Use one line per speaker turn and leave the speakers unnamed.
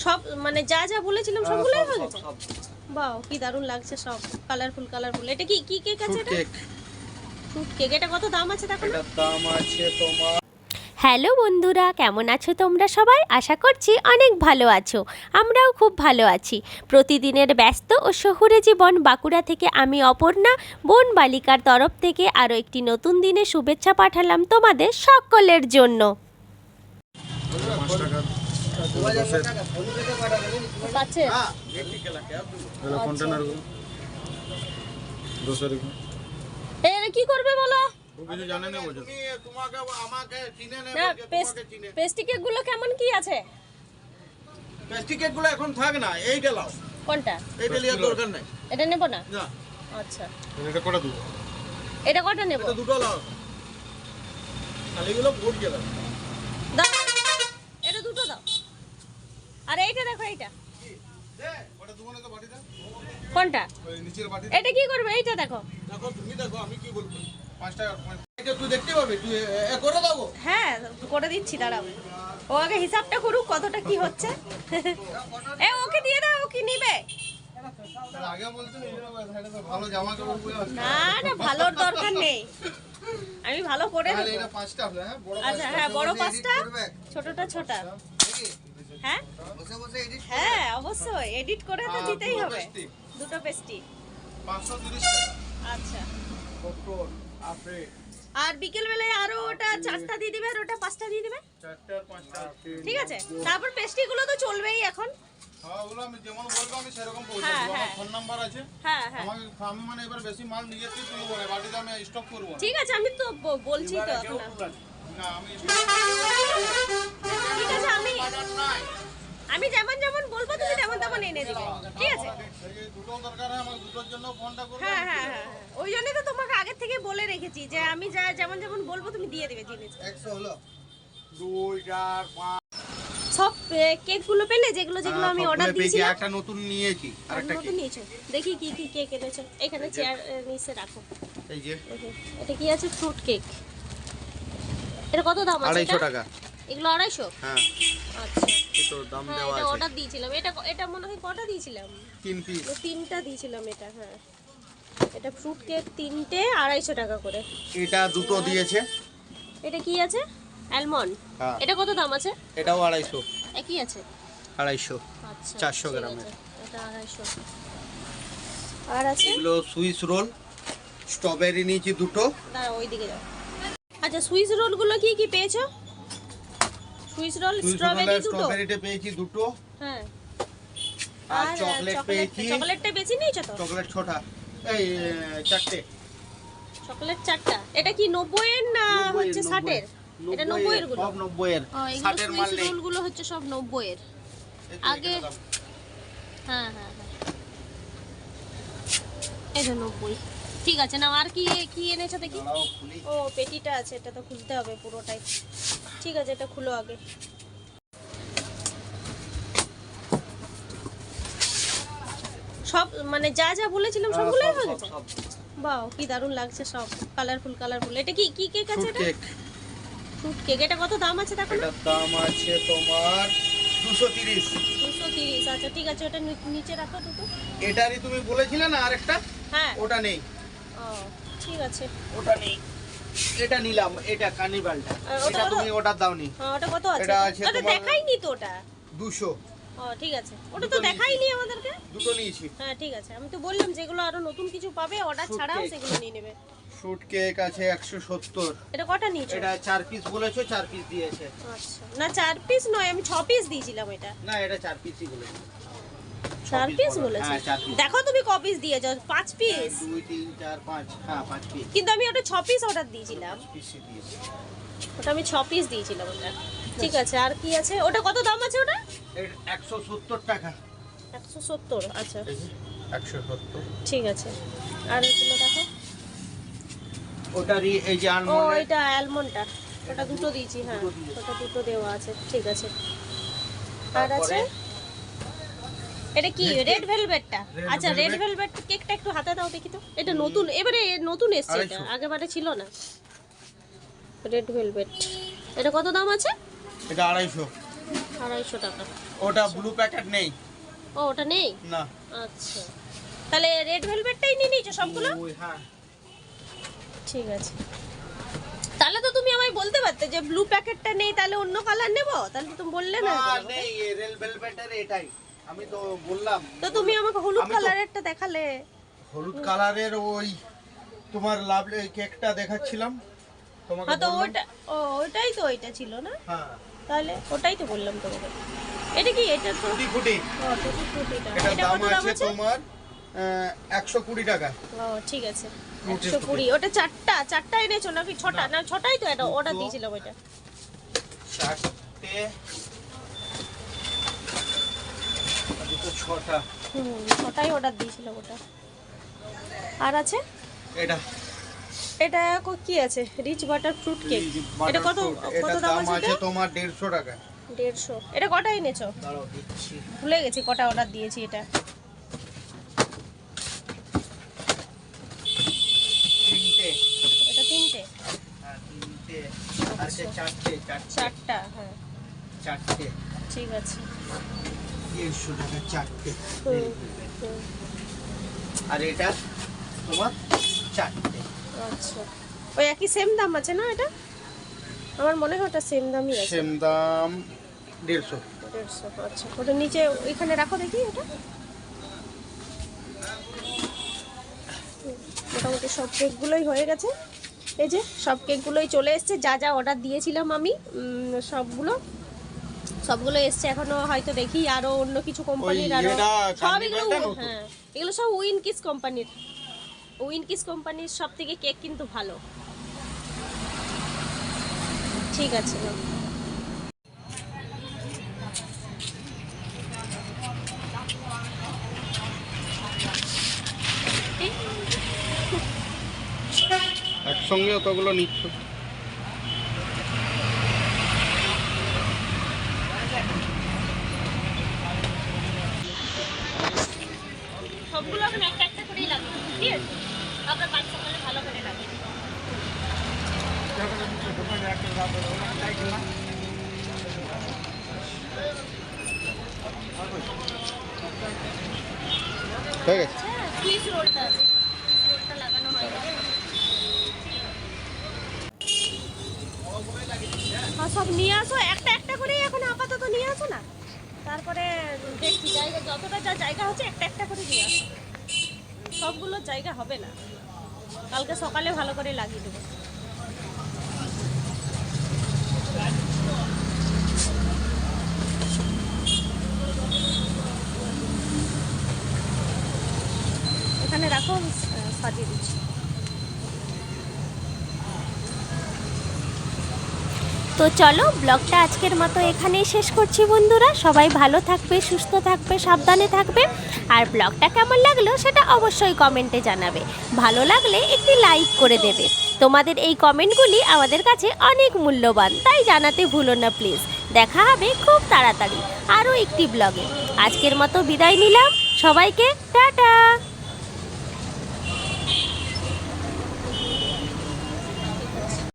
সব মানে যা যা বলেছিলাম
হ্যাঁ,
সবগুলোই
সব,
হয়ে গেছে? বাহ কি দারুণ লাগছে সব কালারফুল কালারফুল এটা কি কি কেক আছে এটা?
কেক
ফ্রুট কেক এটা কত দাম আছে দেখো না?
দাম আছে তোমার
হ্যালো বন্ধুরা কেমন আছো তোমরা সবাই? আশা করছি অনেক ভালো আছো আমরাও খুব ভালো আছি। প্রতিদিনের ব্যস্ত ও শহুরে জীবন বাঁকুড়া থেকে আমি অপর্ণা বোন বালিকার তরফ থেকে আরও একটি নতুন দিনে শুভেচ্ছা পাঠালাম তোমাদের সকলের জন্য।
দশের
পাচ্ছে?
হ্যাঁ। কন্টেনারগুলো দশের
কি করবে বলো? কেক কেমন কি আছে?
কেক এখন থাক না এইটা লাও।
কোনটা?
এইটা লিয়ার দরকার নাই।
এটা নেব না?
না।
আচ্ছা।
এটা কটা দেবো?
এটা কটা নেব?
এটা দুটো লাও। খালি গুলো ভোট গেল
দাও এটা দুটো দাও আর এইটা দেখো এইটা। কোনটা? এটা কি করবে? এইটা দেখো।
দেখো তুমি দেখো আমি কি বলব?
হ্যাঁ করে দিচ্ছি দাঁড়াও। ও আগে হিসাবটা করুক কতটা কি হচ্ছে। এ ওকে দিয়ে দাও কি নিবে। না না ভালোর দরকার নেই। আমি ভালো করে
হ্যাঁ?
আচ্ছা হ্যাঁ বড় পাঁচটা ছোটটা ছোটা। হ্যাঁ? হ্যাঁ অবশ্যই। এডিট করে তো
হ্যাঁ,
দিতেই হবে। দুটো পেস্টি আচ্ছা। আর বিকেল বেলায় আরও ওটা চারটা দিয়ে দিবে আর ওটা পাঁচটা দিয়ে দিবে? ঠিক আছে। তারপর পেস্ট্রি গুলো তো চলবেই এখন।
ওগুলো আমি যেমন বলব সেরকম। ফোন নাম্বার আছে আমাকে আমি এবার বেশি মাল নিয়ে যাচ্ছি তুমি বলে বাড়িতে আমি স্টক করব
ঠিক আছে আমি তো বলছি তো
আমি
ঠিক আছে আমি আমি যেমন যেমন বলব তুমি তেমন তেমন এনে দিবে। ঠিক আছে?
হয়
হ্যাঁ হ্যাঁ হ্যাঁ। ওই জন্যই তো তোমাকে আগে থেকে বলে রেখেছি যে আমি যা যেমন যেমন বলব তুমি দিয়ে দেবে জিনিস। সব কেকগুলো পেলে যেগুলো যেগুলো আমি অর্ডার দিয়েছিলাম?
একটা নতুন নিয়েছি আর একটা
নতুন নিয়েছো? দেখি কি কি কেক এনেছো। এখানে চেয়ার নিচে রাখো।
এই যে,
এটা কি আছে? ফ্রুট কেক এটা কত দাম আছে
আড়াইশো
এটা?
টাকা।
এগুলো আড়াইশো?
হ্যাঁ।
আচ্ছা।
তো দাম
হ্যাঁ
দেওয়া
এটা
আছে।
অর্ডার দিয়েছিলাম। এটা এটা মনে হয় কটা দিয়েছিলাম?
তিন পিস
তিনটা দিয়েছিলাম এটা হ্যাঁ। এটা ফ্রুট কেক তিনটে আড়াইশো টাকা করে।
এটা দুটো দিয়েছে।
এটা কি আছে? অ্যালমন্ড
হ্যাঁ।
এটা কত দাম আছে?
এটাও আড়াইশো।
একই আছে?
আড়াইশো।
আচ্ছা
400
ঠিক
গ্রামের।
এটা আড়াইশো। আর আছে?
এগুলো সুইস রোল স্ট্রবেরি নিয়েছি দুটো।
দাঁড়া ওই দিকে যাও। আচ্ছা সুইস রোলগুলো কি কি পেয়েছ? সুইস রোল স্ট্রবেরি দুটো?
স্ট্রবেরিটা পেয়েছি দুটো।
হ্যাঁ।
আর চকলেট পেয়েছি।
চকলেটটা বেশি নিয়েছো তো?
চকলেট ছোটা। এই চারটে।
চকলেট চারটা। এটা কি নব্বইয়ের না হচ্ছে ষাটের?
নব্বইয়ের।
এটা নব্বইয়েরগুলো?
সব নব্বইয়ের।
ও, এগুলো
ষাটের মাল নেই।
রোলগুলো হচ্ছে সব নব্বইয়ের।
এই তো
আগে- হ্যাঁ হ্যাঁ হ্যাঁ। তো নব্বই। ঠিক আছে না আর কি কি এনেছো দেখি? ও পেটিটা আছে এটা তো খুলতে হবে পুরোটাই। ঠিক আছে এটা খুলো আগে। সব মানে যা যা বলেছিলাম
হ্যাঁ,
সবগুলোই
সব,
হয়ে গেছে। বাহ কি দারুণ লাগছে সব। কালারফুল কালারফুল এটা কি কি কেক আছে এটা? ফ্রুট কেক এটা কত দাম আছে দেখো না
এটার দাম আছে তোমার দুশো তিরিশ।
দুশো তিরিশ আচ্ছা ঠিক আছে ওটা নি- নিচে রাখো দুটো।
এটারই তুমি বলেছিলে না আরেকটা?
হ্যাঁ।
ওটা নেই।
ও ঠিক আছে।
ওটা নেই। এটা নিলাম এটা কার্নিভালটা এটা তুমি ওটার দাওনি।
হ্যাঁ ওটা কত আছে?
এটা আছে তোমার-
দেখাইনি তো ওটা।
দুশো।
ও ঠিক আছে। ওটা তো। দেখাইনি আমাদেরকে?
দুটো নিয়েছি।
হ্যাঁ ঠিক আছে। আমি তো বললাম যেগুলো আরও নতুন কিছু পাবে অর্ডার ছাড়াও সেগুলো নিয়ে নেবে।
ফ্রুট কেক আছে একশো সত্তর।
এটা কটা নিয়েছো?
এটা চার পিস বলেছ চার পিস দিয়েছে।
আচ্ছা। না চার পিস নয় আমি ছ পিস দিয়েছিলাম এটা।
না এটা চার পিসই বলেছে।
চার পিস
বলো।
বলেছি।
হ্যাঁ।
দেখো তুমি ক পিস দিয়েছ পাঁচ পিস
দুই তিন চার পাঁচ। হ্যাঁ পাঁচ পিস
কিন্তু আমি ওটা ছ পিস অর্ডার দিয়েছিলাম। ওটা আমি ছ পিস দিয়েছিলাম ওটা। ঠিক আছে। আর কি আছে? ওটা কত দাম আছে ওটা?
একশো সত্তর টাকা।
একশো সত্তর আচ্ছা।
একশো সত্তর।
ঠিক আছে। আর এগুলো দেখো।
ওটারই এই যে
ও
আলমন্ড
এটা অ্যালমন্ডটা ওটা দুটো দিয়েছি হ্যাঁ। ওটা দুটো দেওয়া আছে। ঠিক আছে। আর আছে? এটা কি? রেড ভেলভেটটা আচ্ছা রেড ভেলভেট কেকটা একটু হাতে দাও দেখি তো। এটা নতুন এবারে নতুন এসছে এটা। আগেবারে ছিল না। রেড ভেলভেট এটা কত দাম আছে?
এটা আড়াইশো।
আড়াইশো টাকা।
ওটা ব্লু প্যাকেট নেই।
ও ওটা নেই?
না।
আচ্ছা। তাহলে রেড ভেলভেটটাই নিয়ে নিয়েছো সবগুলো?
হ্যাঁ।
ঠিক আছে। তাহলে তো তুমি আমায় বলতে পারতে যে ব্লু প্যাকেটটা নেই তাহলে অন্য কালার নেব? তাহলে তো তুমি বললে না?
নেই রেল ভেলভেটের এটাই। আমি তো বললাম
তো তুমি আমাকে হলুদ কালারেরটা দেখালে।
হলুদ কালারের ওই তোমার লাভ কেকটা দেখাচ্ছিলাম। তোমাকে
হ্যাঁ তো। ওটা ও ওটাই তো ওইটা ছিল না?
হ্যাঁ।
তাহলে ওটাই তো বললাম তোমাকে। এটা কি এটা তো
ফুটি। ফুটি
টুটি।
এটার
এটা
দাম আছে তোমার একশো কুড়ি টাকা।
ও ঠিক আছে।
টুটি
একশো কুড়ি। ওটা চারটা চারটা এনেছো নাকি? ছটা? না। ছটাই তো এটা অর্ডার। দিয়েছিলাম ওইটা।
চারটে আর ছটা।
হুম ছটাই অর্ডার দিয়েছিলাম ওটা আর আছে?
এটা।
এটা কো- আছে? রিচ বাটার ফ্রুট কেক এটা কত কত দাম আছে
তোমার দেড়শো টাকা।
দেড়শো। এটা কটা এনেছো?
দাঁড়াও দিচ্ছি।
ভুলে গেছি কটা অর্ডার দিয়েছি এটা।
তিনটে।
এটা তিনটে?
হ্যাঁ তিনটে। আর চারটে চারটে।
চারটা হ্যাঁ।
চারটে।
ঠিক আছে।
দেড়শো টাকা চারটে। আর এটা তোমার চারটে।
আচ্ছা। ওই একই সেম দাম আছে না এটা? আমার মনে হয় ওটা সেম দামই আছে।
সেম দাম দেড়শো।
দেড়শো আচ্ছা। ওটা নিচে এখানে রাখো দেখি ওটা মোটামুটি সব কেকগুলোই হয়ে গেছে। এই যে সব কেকগুলোই চলে এসছে। যা যা অর্ডার দিয়েছিলাম আমি সবগুলো। সবগুলো এসছে এখনও হয়তো দেখি আরও অন্য কিছু কোম্পানির
আরও
সব এগুলো হ্যাঁ এগুলো সব উইনকিস কোম্পানির উইনকিস কোম্পানির সব থেকে কেক কিন্তু ভালো। ঠিক আছে।
একসঙ্গে অতগুলো নিচ্ছ।
সবগুলো এখন একটা একটা করেই লাগবে ঠিক আছে? আপনার পাঁচ সকালে ভালো করে লাগবে হ্যাঁ রোলটা আছে। রোলটা লাগানো হয়ে গেছে। সব নিয়ে আসো একটা একটা করেই এখন আপাতত নিয়ে আসো না। তারপরে দেখছি জায়গা যতটা যা জায়গা হচ্ছে একটা একটা করে নিয়ে আসো। সবগুলো জায়গা হবে না। কালকে সকালে ভালো করে লাগিয়ে দেবো। এখানে রাখো সাজিয়ে দিচ্ছি।
তো চলো, ব্লগটা আজকের মতো এখানেই শেষ করছি বন্ধুরা। সবাই ভালো থাকবে, সুস্থ থাকবে, সাবধানে থাকবে। আর ব্লগটা কেমন লাগল সেটা অবশ্যই কমেন্টে জানাবে। ভালো লাগলে একটি লাইক করে দেবে। তোমাদের এই কমেন্টগুলি আমাদের কাছে অনেক মূল্যবান, তাই জানাতে ভুলো না প্লিজ। দেখা হবে খুব তাড়াতাড়ি আরও একটি ব্লগে। আজকের মতো বিদায় নিলাম। সবাইকে টাটা!